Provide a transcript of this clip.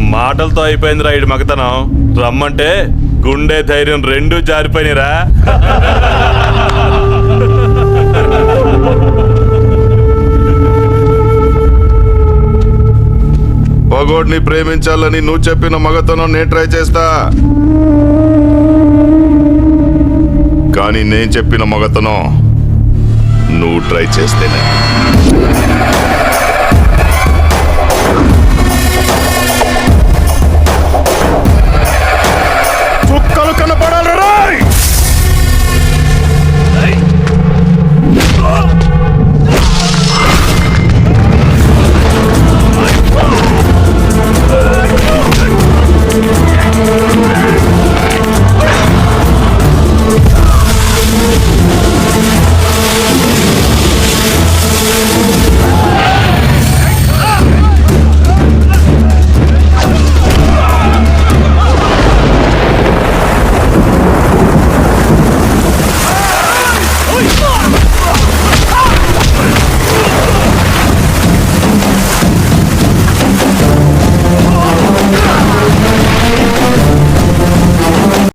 మాటలతో అయిపోయింది రా ఇటు మగతనం. రమ్మంటే గుండె ధైర్యం రెండూ జారిపోయినరా. పగోడిని ప్రేమించాలని నువ్వు చెప్పిన మగతనం నేను ట్రై చేస్తా. కానీ నేను చెప్పిన మగతనం నువ్వు ట్రై చేస్తేనే.